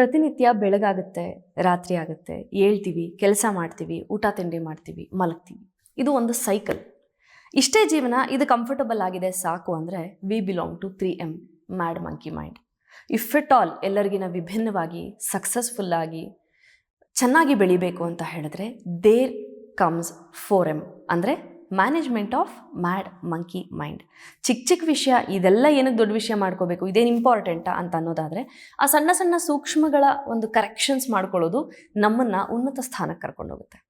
ಪ್ರತಿನಿತ್ಯ ಬೆಳಗಾಗುತ್ತೆ, ರಾತ್ರಿ ಆಗುತ್ತೆ. ಏಳ್ತೀವಿ, ಕೆಲಸ ಮಾಡ್ತೀವಿ, ಊಟ ತಿಂಡಿ ಮಾಡ್ತೀವಿ, ಮಲಗ್ತೀವಿ. ಇದು ಒಂದು ಸೈಕಲ್ ಇಷ್ಟೇ ಜೀವನ ಇದು ಕಂಫರ್ಟಬಲ್ ಆಗಿದೆ ಸಾಕು ಅಂದರೆ we belong to three M mad monkey mind if it all ಎಲ್ಲರಿಗಿನ ವಿಭಿನ್ನವಾಗಿ ಸಕ್ಸಸ್ಫುಲ್ ಆಗಿ, ಚೆನ್ನಾಗಿ ಬೆಳಿಬೇಕು ಅಂತ ಹೇಳಿದ್ರೆ ದೇರ್ ಕಮ್ಸ್ ಫೋರ್ ಎಂ ಅಂದರೆ management of mad monkey mind ಚಿಕ್ಕ ಚಿಕ್ಕ ವಿಷಯ, ಇದೆಲ್ಲ ಏನಕ್ಕೆ ದೊಡ್ಡ ವಿಷಯ ಮಾಡ್ಕೋಬೇಕು? ಇದೇನು ಇಂಪಾರ್ಟೆಂಟಾ ಅಂತ ಅನ್ನೋದಾದರೆ, ಆ ಸಣ್ಣ ಸಣ್ಣ ಸೂಕ್ಷ್ಮಗಳ ಒಂದು ಕರೆಕ್ಷನ್ಸ್ ಮಾಡ್ಕೊಳ್ಳೋದು ನಮ್ಮನ್ನು ಉನ್ನತ ಸ್ಥಾನಕ್ಕೆ ಕರ್ಕೊಂಡೋಗುತ್ತೆ.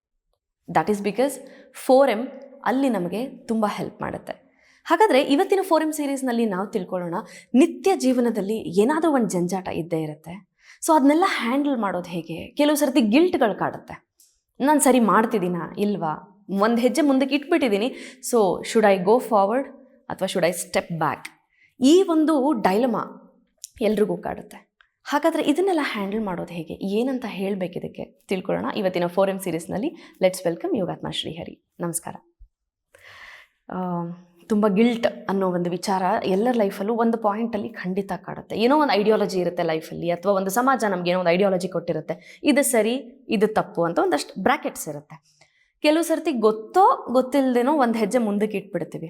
That is because four M ಅಲ್ಲಿ ನಮಗೆ ತುಂಬ ಹೆಲ್ಪ್ ಮಾಡುತ್ತೆ. ಹಾಗಾದರೆ ಇವತ್ತಿನ ಫೋರ್ ಎಂ ಸೀರೀಸ್ನಲ್ಲಿ ನಾವು ತಿಳ್ಕೊಳ್ಳೋಣ, ನಿತ್ಯ ಜೀವನದಲ್ಲಿ ಏನಾದರೂ ಒಂದು ಜಂಜಾಟ ಇದ್ದೇ ಇರುತ್ತೆ. ಸೊ ಅದನ್ನೆಲ್ಲ ಹ್ಯಾಂಡಲ್ ಮಾಡೋದು ಹೇಗೆ? ಕೆಲವು ಸರ್ತಿ ಗಿಲ್ಟ್ಗಳು ಕಾಡುತ್ತೆ. ನಾನು ಸರಿ ಮಾಡ್ತಿದ್ದೀನಾ? ಇಲ್ವಾ? ಒಂದು ಹೆಜ್ಜೆ ಮುಂದಕ್ಕೆ ಇಟ್ಬಿಟ್ಟಿದ್ದೀನಿ so should I go forward ಅಥವಾ ಶುಡ್ ಐ ಸ್ಟೆಪ್ ಬ್ಯಾಕ್ ಈ ಒಂದು ಡೈಲಮ ಎಲ್ರಿಗೂ ಕಾಡುತ್ತೆ. ಹಾಗಾದರೆ ಇದನ್ನೆಲ್ಲ ಹ್ಯಾಂಡಲ್ ಮಾಡೋದು ಹೇಗೆ? ಏನಂತ ಹೇಳಬೇಕಿದಕ್ಕೆ ತಿಳ್ಕೊಳ್ಳೋಣ ಇವತ್ತಿನ ಫೋರ್ ಎಂ ಸೀರೀಸ್ನಲ್ಲಿ ಲೆಟ್ಸ್ ವೆಲ್ಕಮ್ ಯೋಗಾತ್ಮ ಶ್ರೀಹರಿ ನಮಸ್ಕಾರ. ತುಂಬ ಗಿಲ್ಟ್ ಅನ್ನೋ ಒಂದು ವಿಚಾರ ಎಲ್ಲರ ಲೈಫಲ್ಲೂ ಒಂದು ಪಾಯಿಂಟಲ್ಲಿ ಖಂಡಿತ ಕಾಡುತ್ತೆ. ಏನೋ ಒಂದು ಐಡಿಯಾಲಜಿ ಇರುತ್ತೆ ಲೈಫಲ್ಲಿ ಅಥವಾ ಒಂದು ಸಮಾಜ ನಮಗೆ ಏನೋ ಒಂದು ಐಡಿಯಾಲಜಿ ಕೊಟ್ಟಿರುತ್ತೆ. ಇದು ಸರಿ, ಇದು ತಪ್ಪು ಅಂತ ಒಂದಷ್ಟು ಬ್ರ್ಯಾಕೆಟ್ಸ್ ಇರುತ್ತೆ. ಕೆಲವು ಸರ್ತಿ ಗೊತ್ತೋ ಗೊತ್ತಿಲ್ಲದೇನೋ ಒಂದು ಹೆಜ್ಜೆ ಮುಂದಕ್ಕೆ ಇಟ್ಬಿಡ್ತೀವಿ.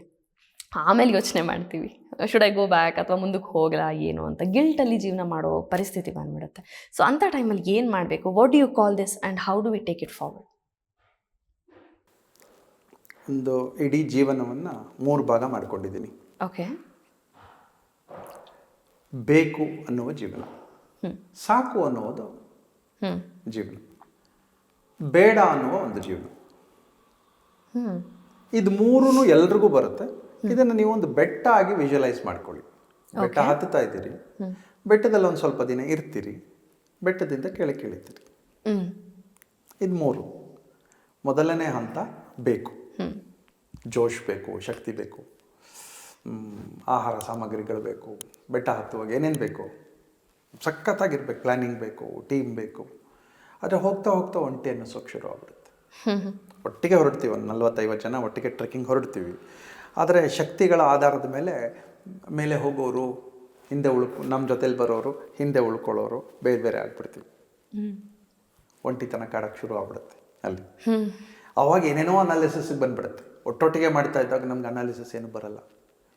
ಆಮೇಲೆ ಯೋಚನೆ ಮಾಡ್ತೀವಿ. ಶುಡ್ ಐ ಗೋ ಬ್ಯಾಕ್ ಅಥವಾ ಮುಂದಕ್ಕೆ ಹೋಗಲ್ಲ ಏನು? ಅಂತ ಗಿಲ್ಟಲ್ಲಿ ಜೀವನ ಮಾಡೋ ಪರಿಸ್ಥಿತಿ ಬಂದ್ಬಿಡುತ್ತೆ. ಸೊ ಅಂಥ ಟೈಮಲ್ಲಿ ಏನು ಮಾಡಬೇಕು? What you call this and how do we take it forward ಒಂದು ಇಡೀ ಜೀವನವನ್ನು ಮೂರು ಭಾಗ ಮಾಡ್ಕೊಂಡಿದ್ದೀನಿ. ಓಕೆ ಬೇಕು ಅನ್ನುವ ಜೀವನ. ಸಾಕು ಅನ್ನುವುದು ಜೀವನ. ಬೇಡ ಅನ್ನುವ ಒಂದು ಜೀವನ. ಇದು ಮೂರೂ ಎಲ್ರಿಗೂ ಬರುತ್ತೆ. ಇದನ್ನು ನೀವು ಒಂದು ಬೆಟ್ಟ ಆಗಿ ವಿಜುವಲೈಸ್ ಮಾಡ್ಕೊಳ್ಳಿ. ಬೆಟ್ಟ ಹತ್ತುತ್ತಾ ಇದ್ದೀರಿ. ಬೆಟ್ಟದಲ್ಲಿ ಒಂದು ಸ್ವಲ್ಪ ದಿನ ಇರ್ತೀರಿ. ಬೆಟ್ಟದಿಂದ ಕೆಳಕ್ಕೆ ಇಳಿತೀರಿ ಇದು ಮೂರು. ಮೊದಲನೇ ಹಂತ ಬೇಕು. ಜೋಶ್ ಬೇಕು ಶಕ್ತಿ ಬೇಕು. ಆಹಾರ ಸಾಮಗ್ರಿಗಳು ಬೇಕು. ಬೆಟ್ಟ ಹತ್ತುವಾಗ ಏನೇನು ಬೇಕು? ಸಖತ್ತಾಗಿರ್ಬೇಕು. ಪ್ಲ್ಯಾನಿಂಗ್ ಬೇಕು ಟೀಮ್ ಬೇಕು. ಆದರೆ ಹೋಗ್ತಾ ಹೋಗ್ತಾ ಒಂಟಿ ಅನ್ನಿಸೋಕೆ ಶುರು ಆಗ್ಬಿಡುತ್ತೆ ಒಟ್ಟಿಗೆ ಹೊರಡ್ತೀವಿ ಒಂದು ನಲ್ವತ್ತೈವತ್ತು ಜನ ಒಟ್ಟಿಗೆ ಟ್ರೆಕ್ಕಿಂಗ್ ಹೊರಡ್ತೀವಿ. ಆದರೆ ಶಕ್ತಿಗಳ ಆಧಾರದ ಮೇಲೆ ಮೇಲೆ ಹೋಗೋರು ಹಿಂದೆ ಉಳ್ಕೊ ನಮ್ಮ ಜೊತೇಲಿ ಬರೋರು ಹಿಂದೆ ಉಳ್ಕೊಳ್ಳೋರು ಬೇರೆ ಬೇರೆ ಆಗ್ಬಿಡ್ತೀವಿ. ಒಂಟಿತನ ಕಾಡಕ್ಕೆ ಶುರು ಆಗ್ಬಿಡುತ್ತೆ ಅಲ್ಲಿ. ಅವಾಗ ಏನೇನೋ ಅನಾಲಿಸಿಸ್ಗೆ ಬಂದ್ಬಿಡುತ್ತೆ. ಒಟ್ಟೊಟ್ಟಿಗೆ ಮಾಡ್ತಾ ಇದ್ದಾಗ ನಮ್ಗೆ ಅನಾಲಿಸಿಸ್ ಏನು ಬರಲ್ಲ.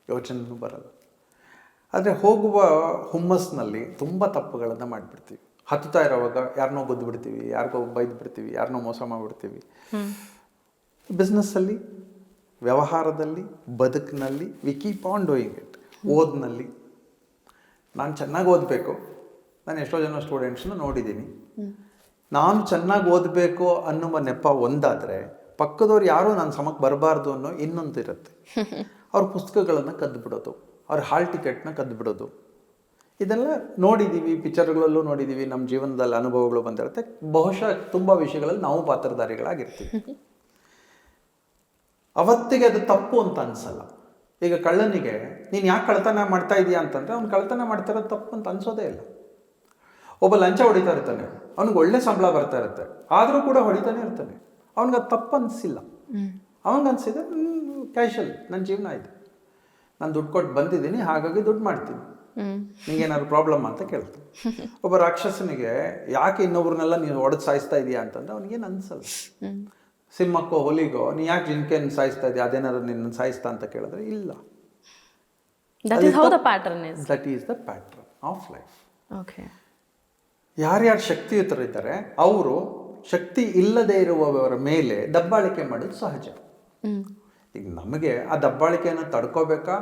ಯೋಚನೆನೂ ಬರಲ್ಲ. ಆದರೆ ಹೋಗುವ ಹುಮ್ಮಸ್ನಲ್ಲಿ ತುಂಬ ತಪ್ಪುಗಳನ್ನು ಮಾಡಿಬಿಡ್ತೀವಿ. ಹತ್ತುತ್ತಾ ಇರೋವಾಗ ಯಾರನ್ನೋ ಗೊದ್ದು ಬಿಡ್ತೀವಿ ಯಾರಿಗೋ ಬೈದು ಬಿಡ್ತೀವಿ ಯಾರನ್ನೋ ಮೋಸ ಮಾಡಿಬಿಡ್ತೀವಿ. ಬಿಸ್ನೆಸ್ಸಲ್ಲಿ ವ್ಯವಹಾರದಲ್ಲಿ ಬದುಕಿನಲ್ಲಿ we keep on doing it ಓದ್ನಲ್ಲಿ. ನಾನು ಚೆನ್ನಾಗಿ ಓದಬೇಕು. ನಾನು ಎಷ್ಟೋ ಜನ ಸ್ಟೂಡೆಂಟ್ಸ್ನ ನೋಡಿದ್ದೀನಿ. ನಾನು ಚೆನ್ನಾಗಿ ಓದಬೇಕು ಅನ್ನುವ ನೆಪ ಒಂದಾದರೆ ಪಕ್ಕದವ್ರು ಯಾರೂ ನನ್ನ ಸಮಕ್ಕೆ ಬರಬಾರ್ದು ಅನ್ನೋ ಇನ್ನೊಂದು ಇರುತ್ತೆ ಅವ್ರ ಪುಸ್ತಕಗಳನ್ನು ಕದ್ದು ಬಿಡೋದು ಅವ್ರ ಹಾಲ್ ಟಿಕೆಟ್ನ ಕದ್ದು ಬಿಡೋದು ಇದೆಲ್ಲ ನೋಡಿದ್ದೀವಿ ಪಿಕ್ಚರ್ಗಳಲ್ಲೂ ನೋಡಿದ್ದೀವಿ ನಮ್ಮ ಜೀವನದಲ್ಲಿ ಅನುಭವಗಳು ಬಂದಿರುತ್ತೆ. ಬಹುಶಃ ತುಂಬ ವಿಷಯಗಳಲ್ಲಿ ನಾವು ಪಾತ್ರಧಾರಿಗಳಾಗಿರ್ತೀವಿ. ಅವತ್ತಿಗೆ ಅದು ತಪ್ಪು ಅಂತ ಅನ್ಸಲ್ಲ. ಈಗ ಕಳ್ಳನಿಗೆ ನೀನು ಯಾಕೆ ಕಳ್ತನ ಮಾಡ್ತಾ ಇದೀಯಾ? ಅಂತಂದರೆ ಅವ್ನು ಕಳ್ತನ ಮಾಡ್ತಾ ಇರೋದು ತಪ್ಪು ಅಂತ ಅನ್ಸೋದೇ ಇಲ್ಲ. ಒಬ್ಬ ಲಂಚ ಹೊಡಿತಾ ಇರ್ತಾನೆ. ಅವ್ನಿಗೆ ಒಳ್ಳೆ ಸಂಬಳ ಬರ್ತಾ ಇರುತ್ತೆ. ಆದರೂ ಕೂಡ ಹೊಡಿತಾನೆ ಇರ್ತಾನೆ. ಅವ್ನಿಗೆ ಅದು ತಪ್ಪು ಅನಿಸಿಲ್ಲ. ಅವನಿಗೆ ಅನಿಸಿದೆ ಕ್ಯಾಶುವಲ್ ನನ್ನ ಜೀವನ ಆಯಿತು. ನಾನು ದುಡ್ಡು ಕೊಟ್ಟು ಬಂದಿದ್ದೀನಿ ಹಾಗಾಗಿ ದುಡ್ಡು ಮಾಡ್ತೀನಿ. ನಿಂಗೇನಾದ್ರು ಪ್ರಾಬ್ಲಮ್ ಅಂತ ಕೇಳ್ತಾನೆ ಒಬ್ಬ ರಾಕ್ಷಸನಿಗೆ ಯಾಕೆ ಇನ್ನೊಬ್ರನ್ನೆಲ್ಲ ನೀನು ಒಡೆದು ಸಾಯಿಸ್ತಾ ಇದೀಯಾ? ಅಂತಂದ್ರೆ ಅವನಿಗೇನು ಅನ್ಸಲ್ಲ. ಸಿಂಹಕ್ಕೋ ಹುಲಿಗೋ ನೀ ಯಾಕೆ ಜಿಂಕೆನ ಸಾಯಿಸ್ತಾ ಇದೆಯಾ? ಅದೇನಾದ್ರು ನಿನ್ನ ಸಾಯಿಸ್ತಾ ಅಂತ ಕೇಳಿದ್ರೆ ಇಲ್ಲ. That is the pattern of life okay ಯಾರ್ಯಾರು ಶಕ್ತಿಯುತರಿದ್ದಾರೆ ಅವರು ಶಕ್ತಿ ಇಲ್ಲದೆ ಇರುವವರ ಮೇಲೆ ದಬ್ಬಾಳಿಕೆ ಮಾಡೋದು ಸಹಜ. ಈಗ ನಮಗೆ ಆ ದಬ್ಬಾಳಿಕೆಯನ್ನು ತಡ್ಕೋಬೇಕಾ?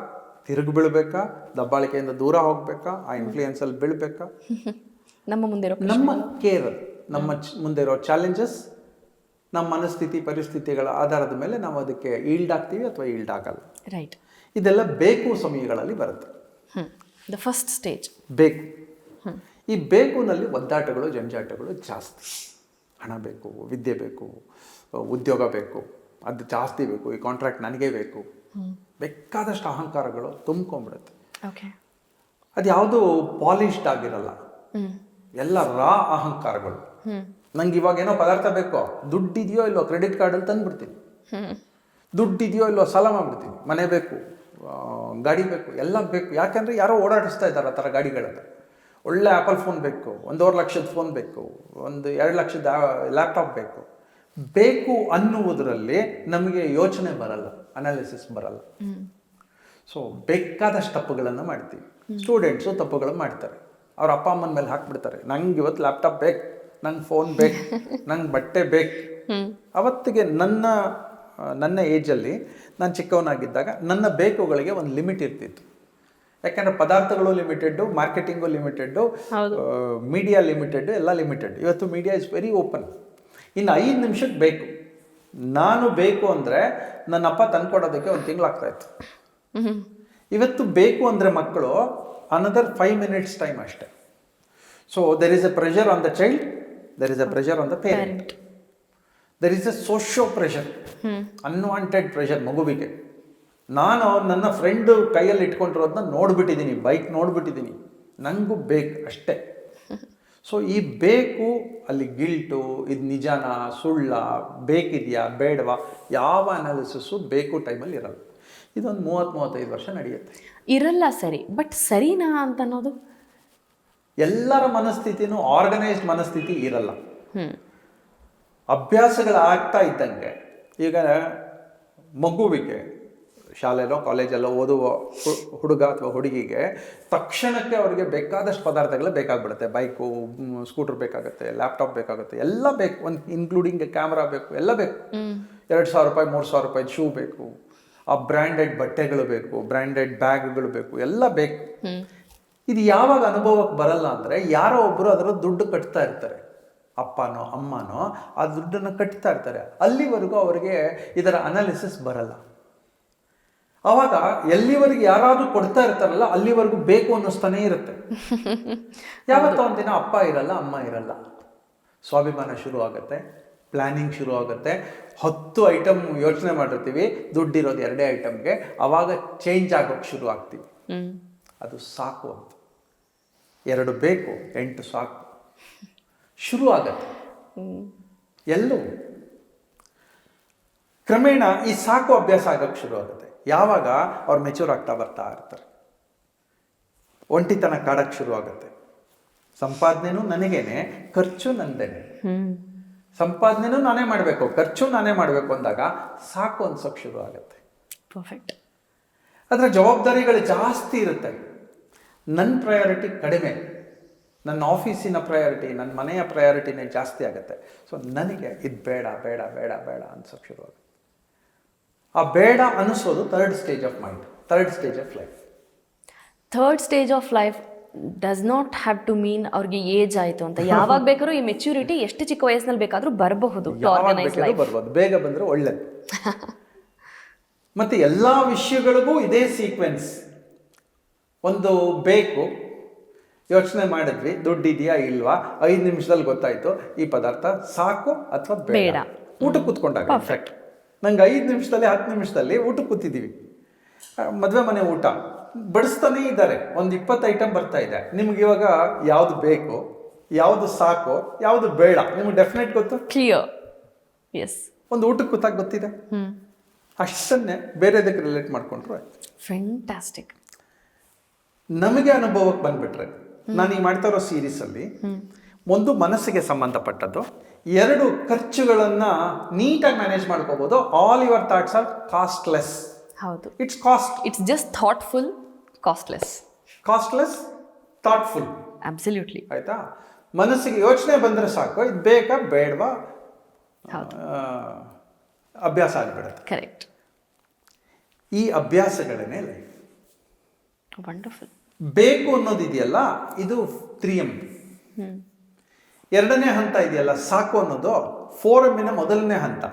ತಿರುಗಿ ಬೀಳ್ಬೇಕಾ? ದಬ್ಬಾಳಿಕೆಯಿಂದ ದೂರ ಹೋಗ್ಬೇಕಾ? ಆ ಇನ್ಫ್ಲೂಯೆನ್ಸಲ್ಲಿ ಬೀಳ್ಬೇಕಾ? ನಮ್ಮ ಮುಂದಿರೋ ನಮ್ಮ ಕೇರ್ ನಮ್ಮ ಮುಂದೆ ಇರೋ ಚಾಲೆಂಜಸ್ ನಮ್ಮ ಮನಸ್ಥಿತಿ ಪರಿಸ್ಥಿತಿಗಳ ಆಧಾರದ ಮೇಲೆ ನಾವು ಅದಕ್ಕೆ ಈಲ್ಡ್ ಆಗ್ತೀವಿ ಅಥವಾ ಈಲ್ಡ್ ಆಗಲ್ಲ. ರೈಟ್ ಇದೆಲ್ಲ ಬೇಕು ಸಮಯಗಳಲ್ಲಿ ಬರುತ್ತೆ. ದ ಫಸ್ಟ್ ಸ್ಟೇಜ್ ಬೇಕು. ಈ ಬೇಕುನಲ್ಲಿ ಒದ್ದಾಟಗಳು ಜಂಜಾಟಗಳು ಜಾಸ್ತಿ. ಹಣ ಬೇಕು ವಿದ್ಯೆ ಬೇಕು ಉದ್ಯೋಗ ಬೇಕು ಅದು ಜಾಸ್ತಿ ಬೇಕು ಈ ಕಾಂಟ್ರಾಕ್ಟ್ ನನಗೆ ಬೇಕು. ಬೇಕಾದಷ್ಟು ಅಹಂಕಾರಗಳು ತುಂಬ್ಕೊಂಡ್ಬಿಡುತ್ತೆ. ಓಕೆ ಅದು ಯಾವುದು ಪಾಲಿಶ್ಡ್ ಆಗಿರಲ್ಲ. ಎಲ್ಲ ರಾ ಅಹಂಕಾರಗಳು. ನಂಗೆ ಇವಾಗ ಏನೋ ಪದಾರ್ಥ ಬೇಕೋ ದುಡ್ಡಿದೆಯೋ ಇಲ್ಲೋ ಕ್ರೆಡಿಟ್ ಕಾರ್ಡಲ್ಲಿ ತಂದುಬಿಡ್ತೀನಿ. ದುಡ್ಡಿದೆಯೋ ಇಲ್ಲೋ ಸಾಲ ಮಾಡಿಬಿಡ್ತೀನಿ. ಮನೆ ಬೇಕು ಗಾಡಿ ಬೇಕು ಎಲ್ಲ ಬೇಕು. ಯಾಕೆಂದರೆ ಯಾರೋ ಓಡಾಡಿಸ್ತಾ ಇದ್ದಾರೆ ಆ ಥರ ಗಾಡಿಗಳನ್ನು. ಒಳ್ಳೆ ಆ್ಯಪಲ್ ಫೋನ್ ಬೇಕು ಒಂದೂವರೆ ಲಕ್ಷದ ಫೋನ್ ಬೇಕು ಒಂದು ಎರಡು ಲಕ್ಷದ ಲ್ಯಾಪ್ಟಾಪ್ ಬೇಕು. ಬೇಕು ಅನ್ನುವುದರಲ್ಲಿ ನಮಗೆ ಯೋಚನೆ ಬರಲ್ಲ. ಅನಾಲಿಸಿಸ್ ಬರಲ್ಲ. ಸೊ ಬೇಕಾದಷ್ಟು ತಪ್ಪುಗಳನ್ನು ಮಾಡ್ತೀವಿ. ಸ್ಟೂಡೆಂಟ್ಸು ತಪ್ಪುಗಳು ಮಾಡ್ತಾರೆ. ಅವ್ರ ಅಪ್ಪ ಅಮ್ಮನ ಮೇಲೆ ಹಾಕ್ಬಿಡ್ತಾರೆ. ನಂಗೆ ಇವತ್ತು ಲ್ಯಾಪ್ಟಾಪ್ ಬೇಕು ನಂಗೆ ಫೋನ್ ಬೇಕು ನಂಗೆ ಬಟ್ಟೆ ಬೇಕು. ಅವತ್ತಿಗೆ ನನ್ನ ನನ್ನ ಏಜಲ್ಲಿ ನಾನು ಚಿಕ್ಕವನಾಗಿದ್ದಾಗ ನನ್ನ ಬೇಕುಗಳಿಗೆ ಒಂದು ಲಿಮಿಟ್ ಇರ್ತಿತ್ತು. ಯಾಕಂದ್ರೆ ಪದಾರ್ಥಗಳು limited marketing limited media limited ಎಲ್ಲ ಲಿಮಿಟೆಡ್ ಇವತ್ತು ಮೀಡಿಯಾ ಇಸ್ ವೆರಿ ಓಪನ್ ಇನ್ನು ಐದು ನಿಮಿಷಕ್ಕೆ ಬೇಕು. ನಾನು ಬೇಕು ಅಂದರೆ ನನ್ನ ಅಪ್ಪ ತಂದ್ಕೊಡೋದಕ್ಕೆ ಒಂದು ತಿಂಗಳಾಗ್ತಾಯಿತ್ತು ಇವತ್ತು ಬೇಕು ಅಂದರೆ ಮಕ್ಕಳು ಅನದರ್ ಫೈವ್ ಮಿನಿಟ್ಸ್ ಟೈಮ್ ಅಷ್ಟೇ. So there is a pressure on the child there is a pressure on the parent there is a socio pressure unwanted pressure ಮಗುವಿಗೆ. ನಾನು ನನ್ನ ಫ್ರೆಂಡು ಕೈಯಲ್ಲಿ ಇಟ್ಕೊಂಡಿರೋದನ್ನ ನೋಡ್ಬಿಟ್ಟಿದ್ದೀನಿ ಬೈಕ್ ನೋಡ್ಬಿಟ್ಟಿದ್ದೀನಿ ನನಗೂ ಬೇಕು ಅಷ್ಟೇ. ಸೊ ಈ ಬೇಕು ಅಲ್ಲಿ ಗಿಲ್ಟು ಇದು ನಿಜಾನ ಸುಳ್ಳ ಬೇಕಿದೆಯಾ ಬೇಡವಾ ಯಾವ ಅನಾಲಿಸಿಸು ಬೇಕು ಟೈಮಲ್ಲಿ ಇರಲ್ಲ. ಇದೊಂದು ಮೂವತ್ತು ಮೂವತ್ತೈದು ವರ್ಷ ನಡೆಯುತ್ತೆ. ಇರಲ್ಲ ಸರಿ ಬಟ್ ಸರಿನಾ ಅಂತ ಅನ್ನೋದು ಎಲ್ಲರ ಮನಸ್ಥಿತಿನೂ ಆರ್ಗನೈಸ್ಡ್ ಮನಸ್ಥಿತಿ ಇರಲ್ಲ. ಅಭ್ಯಾಸಗಳು ಅಭ್ಯಾಸಗಳಾಗ್ತಾ ಇದ್ದಂಗೆ ಈಗ ಮಗುವಿಗೆ ಶಾಲೆಯಲ್ಲೋ ಕಾಲೇಜಲ್ಲೋ ಓದುವ ಹುಡುಗ ಅಥವಾ ಹುಡುಗಿಗೆ ತಕ್ಷಣಕ್ಕೆ ಅವರಿಗೆ ಬೇಕಾದಷ್ಟು ಪದಾರ್ಥಗಳು ಬೇಕಾಗ್ಬಿಡುತ್ತೆ. ಬೈಕು ಸ್ಕೂಟರ್ ಬೇಕಾಗುತ್ತೆ ಲ್ಯಾಪ್ಟಾಪ್ ಬೇಕಾಗುತ್ತೆ ಎಲ್ಲ ಬೇಕು. ಒಂದು ಇನ್ಕ್ಲೂಡಿಂಗ್ ಕ್ಯಾಮ್ರಾ ಬೇಕು ಎಲ್ಲ ಬೇಕು. ಎರಡು ಸಾವಿರ ರೂಪಾಯಿ ಮೂರು ಸಾವಿರ ರೂಪಾಯಿ ಶೂ ಬೇಕು. ಆ ಬ್ರ್ಯಾಂಡೆಡ್ ಬಟ್ಟೆಗಳು ಬೇಕು ಬ್ರ್ಯಾಂಡೆಡ್ ಬ್ಯಾಗ್ಗಳು ಬೇಕು ಎಲ್ಲ ಬೇಕು. ಇದು ಯಾವಾಗ ಅನುಭವಕ್ಕೆ ಬರಲ್ಲ ಅಂದರೆ ಯಾರೋ ಒಬ್ಬರು ಅದರ ದುಡ್ಡು ಕಟ್ತಾ ಇರ್ತಾರೆ. ಅಪ್ಪನೋ ಅಮ್ಮನೋ ಆ ದುಡ್ಡನ್ನು ಕಟ್ತಾ ಇರ್ತಾರೆ. ಅಲ್ಲಿವರೆಗೂ ಅವರಿಗೆ ಇದರ ಅನಾಲಿಸಿಸ್ ಬರಲ್ಲ. ಅವಾಗ ಎಲ್ಲಿವರೆಗೆ ಯಾರಾದ್ರೂ ಕೊಡ್ತಾ ಇರ್ತಾರಲ್ಲ ಅಲ್ಲಿವರೆಗೂ ಬೇಕು ಅನ್ನಿಸ್ತಾನೆ ಇರುತ್ತೆ. ಯಾವತ್ತೋ ಒಂದಿನ ಅಪ್ಪ ಇರಲ್ಲ ಅಮ್ಮ ಇರಲ್ಲ. ಸ್ವಾಭಿಮಾನ ಶುರು ಆಗುತ್ತೆ ಪ್ಲಾನಿಂಗ್ ಶುರು ಆಗುತ್ತೆ. ಹತ್ತು ಐಟಮ್ ಯೋಚನೆ ಮಾಡಿರ್ತೀವಿ ದುಡ್ಡಿರೋದು ಎರಡೇ ಐಟಮ್ಗೆ ಅವಾಗ ಚೇಂಜ್ ಆಗೋಕ್ಕೆ ಶುರು ಆಗ್ತೀವಿ. ಅದು ಸಾಕು ಅಂತ. ಎರಡು ಬೇಕು ಎಂಟು ಸಾಕು. ಶುರು ಆಗತ್ತೆ. ಎಲ್ಲೂ ಕ್ರಮೇಣ ಈ ಸಾಕು ಅಭ್ಯಾಸ ಆಗೋಕ್ಕೆ ಶುರು ಆಗುತ್ತೆ. ಯಾವಾಗ ಅವ್ರು ಮೆಚೂರ್ ಆಗ್ತಾ ಬರ್ತಾ ಇರ್ತಾರೆ. ಒಂಟಿತನ ಕಾಡಕ್ಕೆ ಶುರು ಆಗುತ್ತೆ ಸಂಪಾದನೆನೂ ನನಗೇನೆ ಖರ್ಚು ನಂದೇನೆ. ಸಂಪಾದನೆನೂ ನಾನೇ ಮಾಡಬೇಕು ಖರ್ಚು ನಾನೇ ಮಾಡಬೇಕು ಅಂದಾಗ ಸಾಕು ಅನ್ಸೋಕ್ಕೆ ಶುರು ಆಗುತ್ತೆ ಪರ್ಫೆಕ್ಟ್ ಅದರ ಜವಾಬ್ದಾರಿಗಳು ಜಾಸ್ತಿ ಇರುತ್ತೆ. ನನ್ನ ಪ್ರಯಾರಿಟಿ ಕಡಿಮೆ. ನನ್ನ ಆಫೀಸಿನ ಪ್ರಯಾರಿಟಿ ನನ್ನ ಮನೆಯ ಪ್ರಯಾರಿಟಿನೇ ಜಾಸ್ತಿ ಆಗುತ್ತೆ. ಸೊ ನನಗೆ ಇದು ಬೇಡ ಬೇಡ ಬೇಡ ಬೇಡ ಅನ್ಸೋಕೆ ಶುರು ಆಗುತ್ತೆ ಆ ಬೇಡ ಅನಿಸೋದು third stage of mind third stage of life third stage of life does not have to mean ಅವ್ರಿಗೆ ಏಜ್ ಆಯಿತು ಅಂತ. ಯಾವಾಗ ಬೇಕಾದ್ರೂ ಈ ಮೆಚ್ಯೂರಿಟಿ ಎಷ್ಟು ಚಿಕ್ಕ ವಯಸ್ಸಿನಲ್ಲಿ ಬೇಕಾದರೂ ಬರಬಹುದು ಬರ್ಬೋದು ಬೇಗ ಬಂದರೆ ಒಳ್ಳೇದು. ಮತ್ತು ಎಲ್ಲ ವಿಷಯಗಳಿಗೂ ಇದೇ ಸೀಕ್ವೆನ್ಸ್ ಒಂದು ಬೇಕು. ಯೋಚನೆ ಮಾಡಿದ್ವಿ ದುಡ್ಡಿದೆಯಾ ಇಲ್ವಾ? ಐದು ನಿಮಿಷದಲ್ಲಿ ಗೊತ್ತಾಯ್ತು ಈ ಪದಾರ್ಥ ಸಾಕು ಅಥವಾ ಬೇಡ? ಊಟಕ್ಕೆ ಊಟ ಕೂತ್ಕೊಂಡಾಗ ಇನ್ಫ್ಯಾಕ್ಟ್ ನಂಗೆ ಐದು ನಿಮಿಷದಲ್ಲಿ ಹತ್ತು ನಿಮಿಷದಲ್ಲಿ ಊಟಕ್ಕೆ ಕೂತಿದ್ದೀವಿ ಮದುವೆ ಮನೆ ಊಟ. ಬಡಿಸ್ತಾನೇ ಇದ್ದಾರೆ. ಒಂದು ಇಪ್ಪತ್ತು ಐಟಮ್ ಬರ್ತಾ ಇದೆ. ನಿಮ್ಗೆ ಇವಾಗ ಯಾವುದು ಬೇಕು ಯಾವುದು ಸಾಕು ಯಾವುದು ಬೇಡ ನಿಮ್ಗೆ ಡೆಫಿನೆಟ್ ಗೊತ್ತು? ಕ್ಲಿಯರ್ ಎಸ್ ಒಂದು ಊಟಕ್ಕೆ ಕೂತಾಗ ಗೊತ್ತಿದೆ? ಅಷ್ಟನ್ನೇ ಬೇರೆದಕ್ಕೆ ರಿಲೇಟ್ ಮಾಡಿಕೊಂಡ್ರು ಫ್ಯಾಂಟಾಸ್ಟಿಕ್ ನಮಗೆ ಅನುಭವಕ್ಕೆ ಬಂದ್ಬಿಟ್ರೆ ನಾನು ಈಗ ಮಾಡ್ತಾ ಇರೋ ಸೀರೀಸಲ್ಲಿ ಒಂದು ಮನಸ್ಸಿಗೆ ಸಂಬಂಧಪಟ್ಟದ್ದು ಎರಡು ಖರ್ಚುಗಳನ್ನು ನೀಟಾಗಿ ಮ್ಯಾನೇಜ್ ಮಾಡ್ಕೋಬಹುದು all your thoughts are costless ಹೌದು. It's cost it's just thoughtful costless costless thoughtful absolutely ಆಯ್ತಾ? ಮನಸ್ಸಿಗೆ ಯೋಚನೆ ಬಂದರೆ ಸಾಕು. ಇದು ಬೇಕಾ? ಬೇಡವಾ? ಅಭ್ಯಾಸ ಆಗಿಬಿಡುತ್ತೆ. ಕರೆಕ್ಟ್ ಈ ಅಭ್ಯಾಸಗಳೇನೆ ಲೈಫ್ ವಂಡರ್ಫುಲ್ ಬೇಕು ಅನ್ನೋದಿದೆಯಲ್ಲ ಇದು ತ್ರೀ ಎಂ ಹ್ಮ್. ಎರಡನೇ ಹಂತ ಇದೆಯಲ್ಲ ಸಾಕು ಅನ್ನೋದು. ಫೋರಮಿನ ಮೊದಲನೇ ಹಂತ.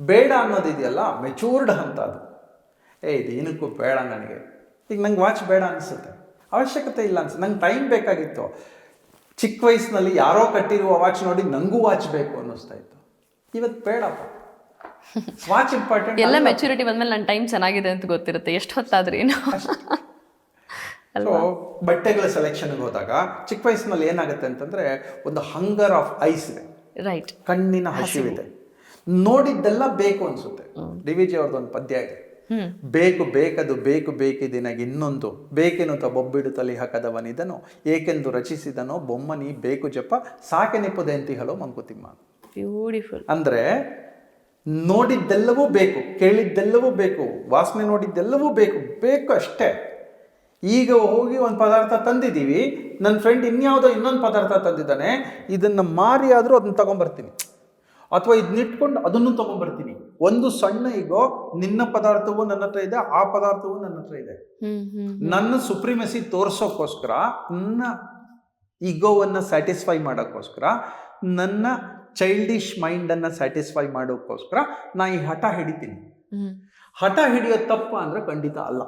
ಬೇಡ ಅನ್ನೋದಿದೆಯಲ್ಲ ಮೆಚೂರ್ಡ್ ಹಂತ ಅದು. ಏ ಇದು ಏನಕ್ಕೂ ಬೇಡ ನನಗೆ. ಈಗ ನಂಗೆ ವಾಚ್ ಬೇಡ ಅನಿಸುತ್ತೆ. ಅವಶ್ಯಕತೆ ಇಲ್ಲ ಅನಿಸುತ್ತೆ. ನಂಗೆ ಟೈಮ್ ಬೇಕಾಗಿತ್ತು. ಚಿಕ್ಕ ವಯಸ್ಸಿನಲ್ಲಿ ಯಾರೋ ಕಟ್ಟಿರುವ ವಾಚ್ ನೋಡಿ ನನಗೂ ವಾಚ್ ಬೇಕು ಅನ್ನಿಸ್ತಾ ಇತ್ತು. ಇವತ್ತು ಬೇಡಪ್ಪ. ವಾಚ್ ಇಂಪಾರ್ಟೆಂಟ್ ಎಲ್ಲ ಮೆಚುರಿಟಿ ಬಂದ್ಮೇಲೆ ನನ್ನ ಟೈಮ್ ಚೆನ್ನಾಗಿದೆ ಅಂತ ಗೊತ್ತಿರುತ್ತೆ. ಎಷ್ಟು ಹೊತ್ತಾದ್ರೇನು ಸೊ ಬಟ್ಟೆಗಳ ಸೆಲೆಕ್ಷನ್ಗೆ ಹೋದಾಗ ಚಿಕ್ಕ ವಯಸ್ಸಿನಲ್ಲಿ ಏನಾಗುತ್ತೆ ಅಂತಂದ್ರೆ ಒಂದು ಹಂಗರ್ ಆಫ್ ಐಸ್ ಇದೆ. ರೈಟ್ ಕಣ್ಣಿನ ಹಸಿವಿದೆ ನೋಡಿದ್ದೆಲ್ಲ ಬೇಕು ಅನ್ಸುತ್ತೆ. ಡಿ ವಿ ಜಿ ಅವ್ರದ್ದೊಂದು ಪದ್ಯ ಇದೆ. ಬೇಕು ಬೇಕದು ಬೇಕು ಬೇಕಿದಿನಾಗ ಇನ್ನೊಂದು. ಬೇಕೆನುತ ಬೊಬ್ಬಿಡು ತಲಿ ಹಾಕದವನಿದನು ಏಕೆಂದು ರಚಿಸಿದನೋ ಬೊಮ್ಮನಿ ಬೇಕು ಜಪ ಸಾಕೆ ನಿಪ್ಪುದೆಂತಿಹಲೋ ಮಂಕುತಿಮ್ಮ. ಬ್ಯೂಟಿಫುಲ್ ಅಂದ್ರೆ ನೋಡಿದ್ದೆಲ್ಲವೂ ಬೇಕು ಕೇಳಿದ್ದೆಲ್ಲವೂ ಬೇಕು ವಾಸನೆ ನೋಡಿದ್ದೆಲ್ಲವೂ ಬೇಕು ಬೇಕು ಅಷ್ಟೇ. ಈಗ ಹೋಗಿ ಒಂದು ಪದಾರ್ಥ ತಂದಿದ್ದೀವಿ. ನನ್ನ ಫ್ರೆಂಡ್ ಇನ್ಯಾವುದೋ ಇನ್ನೊಂದು ಪದಾರ್ಥ ತಂದಿದ್ದಾನೆ. ಇದನ್ನು ಮಾರಿ ಆದರೂ ಅದನ್ನ ತಗೊಂಬರ್ತೀನಿ. ಅಥವಾ ಇದನ್ನಿಟ್ಕೊಂಡು ಅದನ್ನು ತಗೊಂಬರ್ತೀನಿ. ಒಂದು ಸಣ್ಣ ಈಗ ನಿನ್ನ ಪದಾರ್ಥವೂ ನನ್ನ ಹತ್ರ ಇದೆ ಆ ಪದಾರ್ಥವೂ ನನ್ನ ಹತ್ರ ಇದೆ. ನನ್ನ ಸುಪ್ರೀಮಸಿ ತೋರಿಸೋಕ್ಕೋಸ್ಕರ ನನ್ನ ಈಗೋವನ್ನು ಸ್ಯಾಟಿಸ್ಫೈ ಮಾಡೋಕ್ಕೋಸ್ಕರ ನನ್ನ ಚೈಲ್ಡಿಶ್ ಮೈಂಡನ್ನು ಸ್ಯಾಟಿಸ್ಫೈ ಮಾಡೋಕ್ಕೋಸ್ಕರ ನಾ ಈ ಹಠ ಹಿಡಿತೀನಿ. ಹಠ ಹಿಡಿಯೋದು ತಪ್ಪ ಅಂದರೆ ಖಂಡಿತ ಅಲ್ಲ.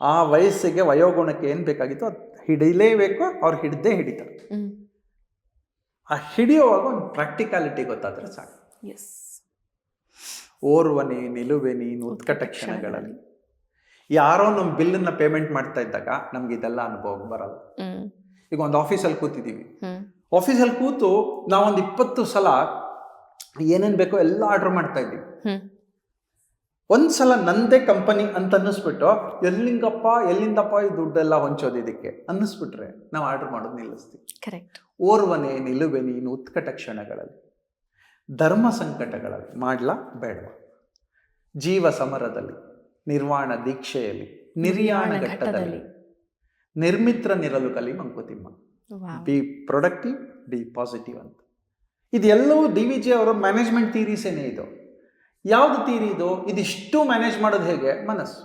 ಆ ವಯಸ್ಸಿಗೆ ವಯೋಗುಣಕ್ಕೆ ಏನು ಬೇಕಾಗಿತ್ತು ಅದು ಹಿಡಿಲೇಬೇಕು ಅವ್ರು ಹಿಡ್ದೇ ಹಿಡಿತಾರೆ. ಆ ಹಿಡಿಯುವಾಗ ಒಂದು ಪ್ರಾಕ್ಟಿಕಾಲಿಟಿ ಗೊತ್ತಾದರೆ ಸಾಕು. ಎಸ್ ಓರ್ವನೇ ನಿಲುವೆ ನೀನು ಉತ್ಕಟ ಕ್ಷಣಗಳಲ್ಲಿ. ಯಾರೋ ನಮ್ಮ ಬಿಲ್ಲನ್ನು ಪೇಮೆಂಟ್ ಮಾಡ್ತಾ ಇದ್ದಾಗ ನಮ್ಗೆ ಇದೆಲ್ಲ ಅನುಭವ ಬರಲ್ಲ. ಈಗ ಒಂದು ಆಫೀಸಲ್ಲಿ ಕೂತಿದ್ದೀವಿ ಆಫೀಸಲ್ಲಿ ಕೂತು ನಾವೊಂದು ಇಪ್ಪತ್ತು ಸಲ ಏನೇನು ಬೇಕೋ ಎಲ್ಲ ಆರ್ಡರ್ ಮಾಡ್ತಾ ಇದ್ದೀವಿ. ಒಂದು ಸಲ ನಂದೇ ಕಂಪನಿ ಅಂತ ಅನ್ನಿಸ್ಬಿಟ್ಟು ಎಲ್ಲಿಂಗಪ್ಪ ಎಲ್ಲಿಂದಪ್ಪ ಈ ದುಡ್ಡೆಲ್ಲ ಹೊಂಚೋದು ಇದಕ್ಕೆ? ಅನ್ನಿಸ್ಬಿಟ್ರೆ ನಾವು ಆರ್ಡರ್ ಮಾಡೋದು ನಿಲ್ಲಿಸ್ತೀವಿ. ಕರೆಕ್ಟ್ ಓರ್ವನೆ ನಿಲುವೆ ನೀನು ಉತ್ಕಟ ಕ್ಷಣಗಳಲ್ಲಿ. ಧರ್ಮ ಸಂಕಟಗಳಲ್ಲಿ ಮಾಡ್ಲಾ ಬೇಡ ಜೀವ ಸಮರದಲ್ಲಿ ನಿರ್ವಾಣ ದೀಕ್ಷೆಯಲ್ಲಿ ನಿರ್ಯಾಣ ಘಟ್ಟದಲ್ಲಿ. ನಿರ್ಮಿತ್ರ ನಿರಲು ಕಲಿ Mankutimma. Be productive be positive ಅಂತ. ಇದೆಲ್ಲವೂ ಡಿ ವಿ ಜಿ ಅವರ ಮ್ಯಾನೇಜ್ಮೆಂಟ್ ಥೀರೀಸೇನೆ ಇದು? ಯಾವುದು ತೀರಿ ಇದು? ಇದಿಷ್ಟು ಮ್ಯಾನೇಜ್ ಮಾಡೋದು ಹೇಗೆ? ಮನಸ್ಸು.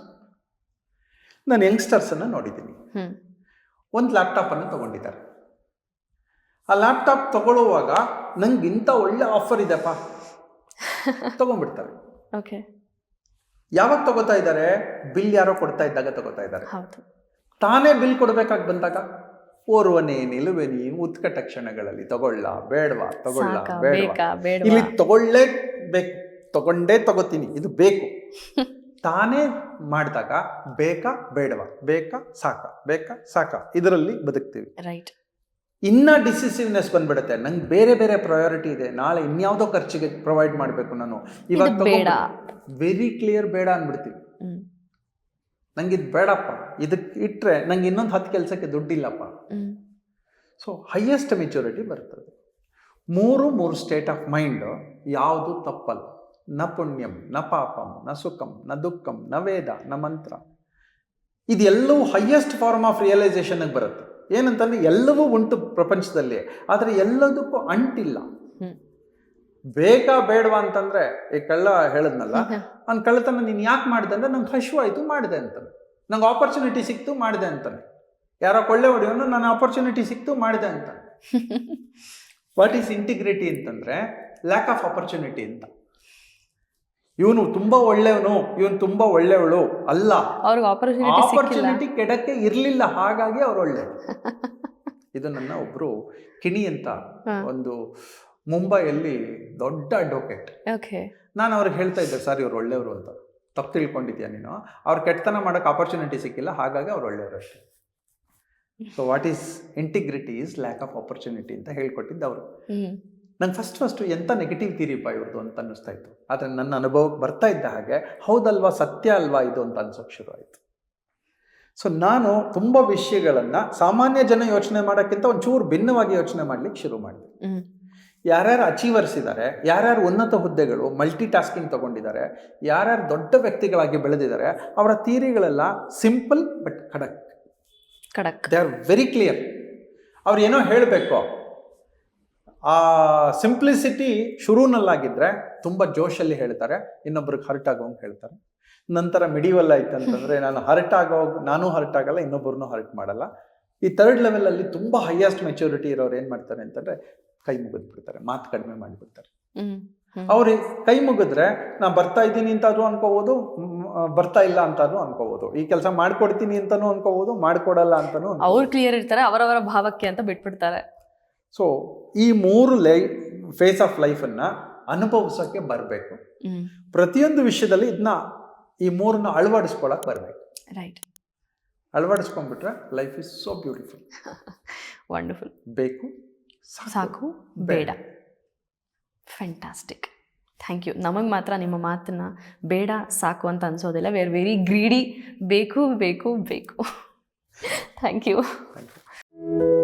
ನಾನು ಯಂಗ್ಸ್ಟರ್ಸನ್ನು ನೋಡಿದ್ದೀನಿ. ಒಂದು ಲ್ಯಾಪ್ಟಾಪನ್ನು ತಗೊಂಡಿದ್ದಾರೆ. ಆ ಲ್ಯಾಪ್ಟಾಪ್ ತಗೊಳ್ಳುವಾಗ ನಂಗೆ ಇಂಥ ಒಳ್ಳೆ ಆಫರ್ ಇದೆಪ್ಪ ತಗೊಂಡ್ಬಿಡ್ತಾರೆ. ಓಕೆ ಯಾವಾಗ ತಗೋತಾ ಇದ್ದಾರೆ? ಬಿಲ್ ಯಾರೋ ಕೊಡ್ತಾ ಇದ್ದಾಗ ತಗೋತಾ ಇದ್ದಾರೆ. ತಾನೇ ಬಿಲ್ ಕೊಡಬೇಕಾಗಿ ಬಂದಾಗ ಓರ್ವನೇ ನಿಲುವೆನಿ ಉತ್ಕಟ ಕ್ಷಣಗಳಲ್ಲಿ ತಗೊಳ್ಳ ಬೇಡವಾ ತಗೊಳ್ಳ ಬೇಡ ಬೇಡವಾ. ಇಲ್ಲಿ ತಗೊಳ್ಳೇಬೇಕು ತಗೊಂಡೇ ತಗೋತೀನಿ ಇದು ಬೇಕು. ತಾನೇ ಮಾಡಿದಾಗ ಬೇಕಾ ಬೇಡವಾ? ಬೇಕಾ ಸಾಕ? ಬೇಕಾ ಸಾಕ? ಇದರಲ್ಲಿ ಬದುಕ್ತೀವಿ. ರೈಟ್ ಇನ್ನ ಡಿಸಿಸಿವ್ನೆಸ್ ಬಂದ್ಬಿಡುತ್ತೆ. ನಂಗೆ ಬೇರೆ ಬೇರೆ ಪ್ರಯಾರಿಟಿ ಇದೆ. ನಾಳೆ ಇನ್ಯಾವುದೋ ಖರ್ಚಿಗೆ ಪ್ರೊವೈಡ್ ಮಾಡಬೇಕು ನಾನು. ಇವಾಗ. ವೆರಿ ಕ್ಲಿಯರ್ ಬೇಡ ಅಂದ್ಬಿಡ್ತೀವಿ. ನಂಗೆ ಇದು ಬೇಡಪ್ಪ. ಇದಕ್ಕೆ ಇಟ್ಟರೆ ನಂಗೆ ಇನ್ನೊಂದು ಹತ್ತು ಕೆಲಸಕ್ಕೆ ದುಡ್ಡಿಲ್ಲಪ್ಪ. ಸೊ ಹೈಯೆಸ್ಟ್ ಮೆಚುರಿಟಿ ಬರ್ತದೆ. ಮೂರು ಮೂರು ಸ್ಟೇಟ್ ಆಫ್ ಮೈಂಡ್ ಯಾವುದು ತಪ್ಪಲ್ಲ. ನ ಪುಣ್ಯಂ ನ ಪಾಪಂ ನ ಸುಖಂ ನ ದುಃಖಂ ನ ವೇದ ನ ಮಂತ್ರ. ಇದೆಲ್ಲವೂ ಹೈಯೆಸ್ಟ್ ಫಾರ್ಮ್ ಆಫ್ ರಿಯಲೈಸೇಷನ್ಗೆ ಬರುತ್ತೆ. ಏನಂತಂದ್ರೆ ಎಲ್ಲವೂ ಉಂಟು ಪ್ರಪಂಚದಲ್ಲಿ ಆದರೆ ಎಲ್ಲದಕ್ಕೂ ಅಂಟಿಲ್ಲ. ಬೇಕಾ ಬೇಡವಾ ಅಂತಂದ್ರೆ ಈ ಕಳ್ಳ ಹೇಳದ್ನಲ್ಲ ಅವ್ನು ಕಳ್ಳತನ ನೀನು ಯಾಕೆ ಮಾಡಿದೆ ಅಂದ್ರೆ ನಂಗೆ ಹಶು ಆಯಿತು ಮಾಡಿದೆ ಅಂತಾನೆ. ನಂಗೆ ಆಪರ್ಚುನಿಟಿ ಸಿಕ್ತು ಮಾಡಿದೆ ಅಂತಾನೆ. ಯಾರೋ ಕೊಳ್ಳೆ ಹೊಡೆಯೋನು ನಾನು ಆಪರ್ಚುನಿಟಿ ಸಿಕ್ತು ಮಾಡಿದೆ ಅಂತ ವಾಟ್ ಈಸ್ ಇಂಟಿಗ್ರಿಟಿ ಅಂತಂದ್ರೆ ಲ್ಯಾಕ್ ಆಫ್ ಆಪರ್ಚುನಿಟಿ ಅಂತ. ಇವನು ತುಂಬಾ ಒಳ್ಳೆಯವನು ಇವನು ತುಂಬಾ ಒಳ್ಳೆಯವಳು ಅಲ್ಲ. ಅವ್ರಿಗೆ ಆಪರ್ಚುನಿಟಿ ಕೆಡಕ್ಕೆ ಇರಲಿಲ್ಲ ಹಾಗಾಗಿ ಅವ್ರು ಒಳ್ಳೆ. ಇದು ನನ್ನ ಒಬ್ರು ಕಿಣಿ ಅಂತ ಒಂದು ಮುಂಬೈಯಲ್ಲಿ ದೊಡ್ಡ ಅಡ್ವೊಕೇಟ್ ನಾನು ಅವ್ರಿಗೆ ಹೇಳ್ತಾ ಇದ್ದೆ ಸರ್ ಇವ್ರು ಒಳ್ಳೆಯವರು ಅಂತ. ತಪ್ಪು ತಿಳ್ಕೊಂಡಿದ್ಯಾ ನೀನು? ಅವ್ರು ಕೆಟ್ಟತನ ಮಾಡೋಕೆ ಆಪರ್ಚುನಿಟಿ ಸಿಕ್ಕಿಲ್ಲ ಹಾಗಾಗಿ ಅವ್ರು ಒಳ್ಳೆಯವರು ಅಷ್ಟೇ. So what is integrity is lack of opportunity ಅಂತ ಹೇಳ್ಕೊಟ್ಟಿದ್ದು ಅವರು. ನಂಗೆ ಫಸ್ಟ್ ಫಸ್ಟು ಎಂಥ ನೆಗೆಟಿವ್ ತೀರಿಪ್ಪ ಇವ್ರದ್ದು ಅಂತ ಅನ್ನಿಸ್ತಾ ಇತ್ತು. ಆದರೆ ನನ್ನ ಅನುಭವಕ್ಕೆ ಬರ್ತಾ ಇದ್ದ ಹಾಗೆ ಹೌದಲ್ವಾ ಸತ್ಯ ಅಲ್ವಾ ಇದು ಅಂತ ಅನ್ಸೋಕೆ ಶುರು ಆಯಿತು. ಸೊ ನಾನು ತುಂಬ ವಿಷಯಗಳನ್ನು ಸಾಮಾನ್ಯ ಜನ ಯೋಚನೆ ಮಾಡೋಕ್ಕಿಂತ ಒಂಚೂರು ಭಿನ್ನವಾಗಿ ಯೋಚನೆ ಮಾಡ್ಲಿಕ್ಕೆ ಶುರು ಮಾಡಿದೆ. ಯಾರ್ಯಾರು ಅಚೀವರ್ಸ್ ಇದ್ದಾರೆ ಯಾರ್ಯಾರು ಉನ್ನತ ಹುದ್ದೆಗಳು ಮಲ್ಟಿ ಟಾಸ್ಕಿಂಗ್ ತಗೊಂಡಿದ್ದಾರೆ ಯಾರ್ಯಾರು ದೊಡ್ಡ ವ್ಯಕ್ತಿಗಳಾಗಿ ಬೆಳೆದಿದ್ದಾರೆ ಅವರ ಥಿಯರಿಗಳೆಲ್ಲ ಸಿಂಪಲ್ ಬಟ್ ಖಡಕ್. ಖಡಕ್. ದೇ ಆರ್ ವೆರಿ ಕ್ಲಿಯರ್ ಅವ್ರು ಏನೋ ಹೇಳಬೇಕು ಆ ಸಿಂಪ್ಲಿಸಿಟಿ ಶುರುನಲ್ಲಾಗಿದ್ದರೆ ತುಂಬ ಜೋಶಲ್ಲಿ ಹೇಳ್ತಾರೆ ಇನ್ನೊಬ್ರಿಗೆ ಹರ್ಟ್ ಆಗೋಂಗೆ ಹೇಳ್ತಾರೆ. ನಂತರ ಮಿಡಿವಲ್ ಆಯ್ತು ಅಂತಂದರೆ ನಾನು ಹರ್ಟ್ ಆಗೋ ನಾನು ಹರ್ಟ್ ಆಗಲ್ಲ ಇನ್ನೊಬ್ಬರನ್ನೂ ಹರ್ಟ್ ಮಾಡಲ್ಲ. ಈ ಥರ್ಡ್ ಲೆವೆಲಲ್ಲಿ ತುಂಬ ಹೈಯೆಸ್ಟ್ ಮೆಚುರಿಟಿ ಇರೋರು ಏನು ಮಾಡ್ತಾರೆ ಅಂತಂದರೆ ಕೈ ಮುಗಿದು ಬಿಡ್ತಾರೆ ಮಾತು ಕಡಿಮೆ ಮಾಡಿಬಿಡ್ತಾರೆ. ಅವ್ರಿಗೆ ಕೈ ಮುಗಿದ್ರೆ ನಾ ಬರ್ತಾ ಇದ್ದೀನಿ ಅಂತಾದ್ರೂ ಅನ್ಕೋಬೋದು ಬರ್ತಾ ಇಲ್ಲ ಅಂತಾದ್ರೂ ಅನ್ಕೋಬಹುದು ಈ ಕೆಲಸ ಮಾಡ್ಕೊಡ್ತೀನಿ ಅಂತಾನೂ ಅನ್ಕೋಬಹುದು ಮಾಡ್ಕೊಡಲ್ಲ ಅಂತಾನೂ. ಅವ್ರು ಕ್ಲಿಯರ್ ಇರ್ತಾರೆ ಅವರವರ ಭಾವಕ್ಕೆ ಅಂತ ಬಿಟ್ಬಿಡ್ತಾರೆ. ಸೊ ಈ ಮೂರು ಲೈ ಫೇಸ್ ಆಫ್ ಲೈಫನ್ನು ಅನುಭವಿಸೋಕ್ಕೆ ಬರಬೇಕು. ಪ್ರತಿಯೊಂದು ವಿಷಯದಲ್ಲಿ ಇದನ್ನ ಈ ಮೂರನ್ನ ಅಳವಡಿಸ್ಕೊಳಕ್ಕೆ ಬರಬೇಕು. Right ಅಳವಡಿಸ್ಕೊಂಡ್ಬಿಟ್ರೆ life is so beautiful wonderful ಬೇಕು ಸಾಕು. ಬೇಡ. ಫ್ಯಾಂಟಾಸ್ಟಿಕ್ ಥ್ಯಾಂಕ್ ಯು ನಮಗೆ ಮಾತ್ರ ನಿಮ್ಮ ಮಾತನ್ನ ಬೇಡ ಸಾಕು ಅಂತ ಅನ್ಸೋದಿಲ್ಲ. ವಿ ಆರ್ ವೆರಿ ಗ್ರೀಡಿ ಬೇಕು ಬೇಕು ಬೇಕು. Thank you thank you